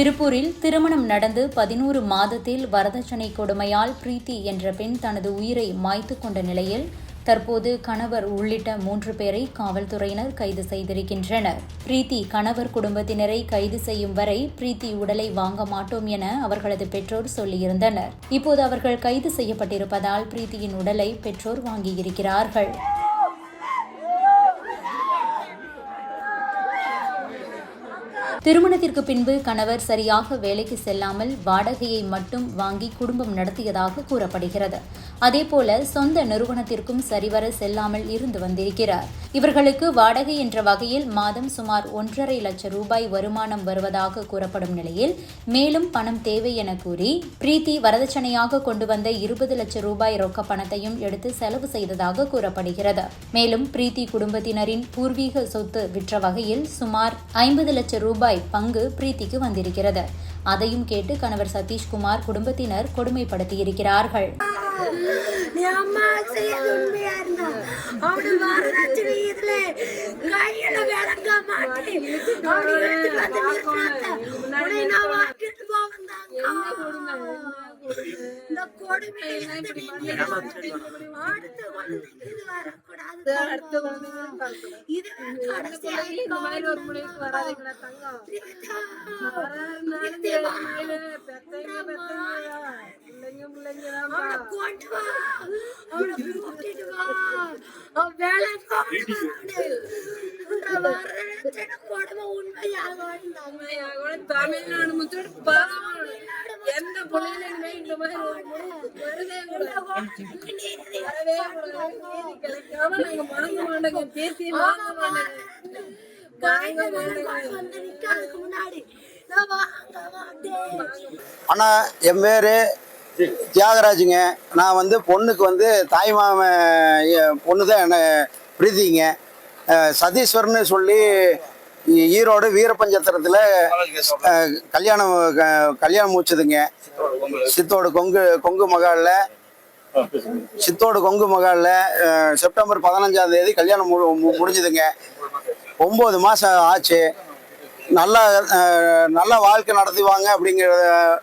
திருப்பூரில் திருமணம் நடந்து பதினோரு மாதத்தில் வரதட்சணை கொடுமையால் பிரீத்தி என்ற பெண் தனது உயிரை மாய்த்து கொண்ட நிலையில் தற்போது கணவர் உள்ளிட்ட மூன்று பேரை காவல்துறையினர் கைது செய்திருக்கின்றனர். பிரீத்தி கணவர் குடும்பத்தினரை கைது செய்யும் வரை பிரீத்தி உடலை வாங்க மாட்டோம் என அவர்களது பெற்றோர் சொல்லியிருந்தனர். இப்போது அவர்கள் கைது செய்யப்பட்டிருப்பதால் பிரீத்தியின் உடலை பெற்றோர் வாங்கியிருக்கிறார்கள். திருமணத்திற்கு பின்பு கணவர் சரியாக வேலைக்கு செல்லாமல் வாடகையை மட்டும் வாங்கி குடும்பம் நடத்தியதாக கூறப்படுகிறது. அதேபோல சொந்த நிறுவனத்திற்கும் சரிவர செல்லாமல் இருந்து வந்திருக்கிறார். இவர்களுக்கு வாடகை என்ற வகையில் மாதம் சுமார் ஒன்றரை லட்சம் ரூபாய் வருமானம் வருவதாக கூறப்படும் நிலையில் மேலும் பணம் தேவை என கூறி பிரீத்தி வரதட்சணையாக கொண்டு வந்த இருபது லட்சம் ரூபாய் ரொக்க பணத்தையும் எடுத்து செலவு செய்ததாக கூறப்படுகிறது. மேலும் பிரீத்தி குடும்பத்தினரின் பூர்வீக சொத்து விற்ற வகையில் சுமார் ஐம்பது லட்சம் ரூபாய் பங்கு பிரீத்திக்கு வந்திருக்கிறது. அதையும் கேட்டு கணவர் சதீஷ்குமார் குடும்பத்தினர் கொடுமைப்படுத்தியிருக்கிறார்கள். கையில அம்மா மாட்டேன். உண்மையா இருந்தா அவனு வரதட்சணை இதுல கையில விளங்க மாட்டி அவனை எடுத்துட்டு வந்து நிறுத்தாத்த உன்னை நான் வாங்கிட்டு போவந்தாங்க இந்த கொடுமை அடுத்த அவனை கொண்டு வா அவனை கூட்டிட்டு வா அவன் வேலை கொடுமை தமிழ்நாடு முத்தோடு பாவம் எந்த பிள்ளைகளுமே இந்த மாதிரி வரவே கிடைக்காம நாங்க மாட்டோங்க பேசி வாங்க மாட்டோங்க மாட்டேன் அண்ணா என் பேர் தியாகராஜுங்க நான் வந்து பொண்ணுக்கு வந்து தாய் மாமன் பொண்ணு தான் என்ன பிரீத்திங்க அஹ் சதீஸ்வரன்னு சொல்லி ஈரோடு வீரபஞ்சத்திரத்தில் கல்யாணம் கல்யாணம் முடிச்சதுங்க. சித்தோடு கொங்கு கொங்கு மகாலில் சித்தோடு கொங்கு மகாலில் செப்டம்பர் பதினஞ்சாம் தேதி கல்யாணம் முடிஞ்சுதுங்க. ஒம்பது மாதம் ஆச்சு. நல்லா நல்லா நல்ல வாழ்க்கை நடத்துவாங்க அப்படிங்கிறத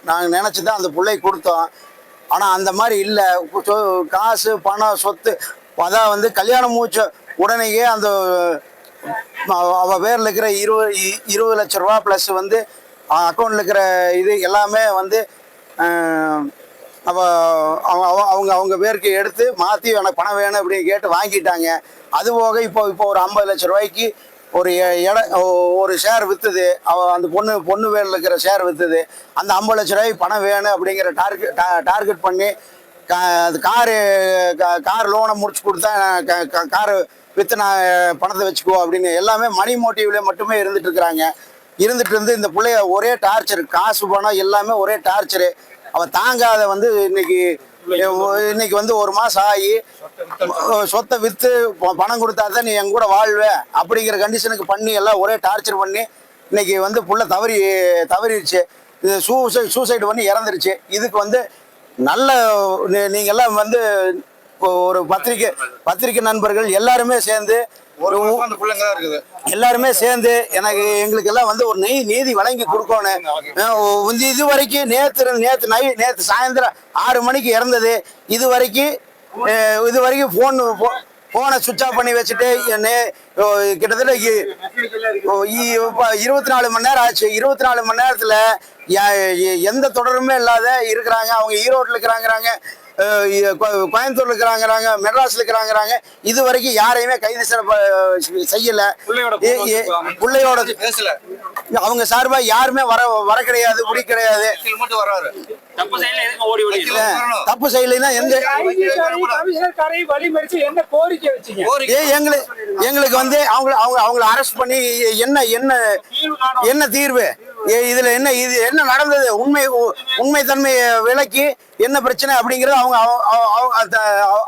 நாங்கள் நினச்சி தான் அந்த பிள்ளை கொடுத்தோம். ஆனால் அந்த மாதிரி இல்லை. காசு பணம் சொத்து அதான் வந்து கல்யாணம் மூச்சு உடனேயே அந்த அவ- பேரில் இருக்கிற இருபது இருபது லட்ச ரூபா ப்ளஸ் வந்து அக்கௌண்ட்டில் இருக்கிற இது எல்லாமே வந்து அவள் அவ அவ- அவங்க அவங்க பேருக்கு எடுத்து மாற்றி எனக்கு பணம் வேணும் அப்படின்னு கேட்டு வாங்கிட்டாங்க. அது போக இப்போ இப்போ ஒரு ஐம்பது லட்ச ரூபாய்க்கு ஒரு எ- இட ஒரு ஷேர் விற்றுது அவ அந்த பொண்ணு பொண்ணு பேரில் இருக்கிற ஷேர் விற்றுது அந்த ஐம்பது லட்ச ரூபாய்க்கு பணம் வேணும் அப்படிங்கிற டார்கெட் டார்கெட் பண்ணி கா அது காரு கார் லோனை முடிச்சு கொடுத்தா க- க- காரு விற்று நான் பணத்தை வச்சுக்கோ அப்படின்னு எல்லாமே மணி மோட்டிவ்ல மட்டுமே இருந்துட்டு இருக்கிறாங்க. இருந்துட்டு இருந்து இந்த பிள்ளைய ஒரே டார்ச்சர் காசு பணம் எல்லாமே ஒரே டார்ச்சரு அவள் தாங்காத வந்து இன்னைக்கு இன்னைக்கு வந்து ஒரு மாதம் ஆகி சொத்தை விற்று பணம் கொடுத்தா தான் நீ என் கூட வாழ்வ அப்படிங்கிற கண்டிஷனுக்கு பண்ணி எல்லாம் ஒரே டார்ச்சர் பண்ணி இன்னைக்கு வந்து புள்ள தவறி தவறிடுச்சு. இது சூசைட் சூசைடு பண்ணி இறந்துருச்சு. இதுக்கு வந்து நல்ல நீ- நீங்க எல்லாம் வந்து ஒரு பத்திரிக்கை பத்திரிக்கை நண்பர்கள் எல்லாருமே சேர்ந்து ஒரு எல்லாருமே சேர்ந்து எனக்கு எங்களுக்கு எல்லாம் வந்து ஒரு நெய் நீதி வழங்கி கொடுக்கணும். இது வரைக்கும் நேற்று நேற்று நை நேற்று சாயந்தரம் ஆறு மணிக்கு இறந்தது. இது வரைக்கும் இது வரைக்கும் ஃபோன் ஃபோனை சுவிட்ச் ஆஃப் பண்ணி வச்சுட்டு கிட்டத்தட்ட இருபத்தி நாலு மணி நேரம் ஆச்சு. இருபத்தி நாலு மணி நேரத்தில் எந்த தொடருமே இல்லாத இருக்கிறாங்க. அவங்க ஈரோட்டில் இருக்கிறாங்கிறாங்க. கோயம்புத்தூர்ல இருக்கிறாங்கிறாங்க மெட்ராஸ்ல இருக்கிறாங்கிறாங்க இது வரைக்கும் யாரையுமே கைது சிறப்ப செய்யல. பிள்ளையோட பேசல. அவங்க சார்பா யாருமே வர வர கிடையாது முடி கிடையாது. தப்பு செய்யல எதுக்கு ஓடி ஓடி வக்கீல். வரணும். தப்பு செய்யலைன்னா எந்த எங்களுக்கு எங்களுக்கு வந்து அவங்க அவங்க அவங்கள அரெஸ்ட் பண்ணி என்ன என்ன என்ன தீர்வு? இதுல என்ன இது என்ன நடந்தது? உண்மை உ- உண்மை தன்மையை விளக்கி என்ன பிரச்சனை அப்படிங்கறது அவங்க அவ- அவ-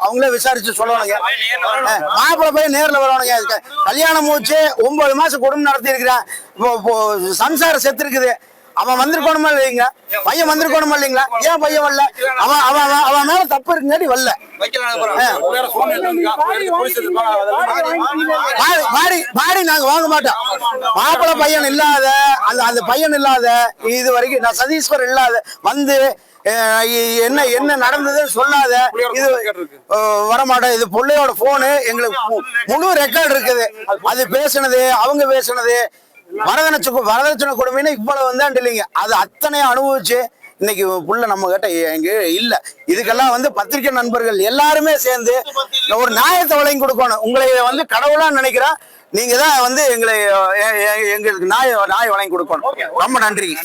அவங்களே விசாரிச்சு சொல்லணுங்க. மாப்பிள்ள மாப்பிள்ளை போய் நேர்ல வரணுங்க. கல்யாணம் மூச்சு ஒன்பது மாசம் குடும்பம் நடத்தி இருக்கிறேன் இப்போ சம்சாரம் செத்து இருக்குது அவன் வந்திருக்கணுமா இல்லைங்க பையன் வந்திருக்கணுமா இல்லைங்களா? ஏன் பையன் வரல? அவன் அவன் அவன் மேல தப்பு இருக்குங்காட்டி வரல. மாடி மாடி நாங்க வாங்க மாட்டோம். மாப்பிள்ளை பையன் இல்லாத அந்த அந்த பையன் இல்லாத இது வரைக்கும் நான் சதீஸ்வர் இல்லாத வந்து என்ன என்ன நடந்ததுன்னு சொல்லாத இது வரமாட்டோம். இது பிள்ளையோட போனு எங்களுக்கு முழு ரெக்கார்டு இருக்குது. அது பேசுனது அவங்க பேசுனது வரதட்சணை வரதட்சணை கொடுமைன்னு இவ்வளவு வந்தாண்டு இல்லைங்க அது அத்தனை அனுபவிச்சு இன்னைக்கு புள்ள நம்ம கிட்ட எங்க இல்ல. இதுக்கெல்லாம் வந்து பத்திரிகை நண்பர்கள் எல்லாருமே சேர்ந்து ஒரு நியாயத்தை வழங்கி கொடுக்கணும். உங்களை வந்து கடவுளா நினைக்கிறேன் நீங்க தான் வந்து எங்களை எங்களுக்கு நாய நாய் வழங்கி கொடுக்கணும். ரொம்ப நன்றிங்க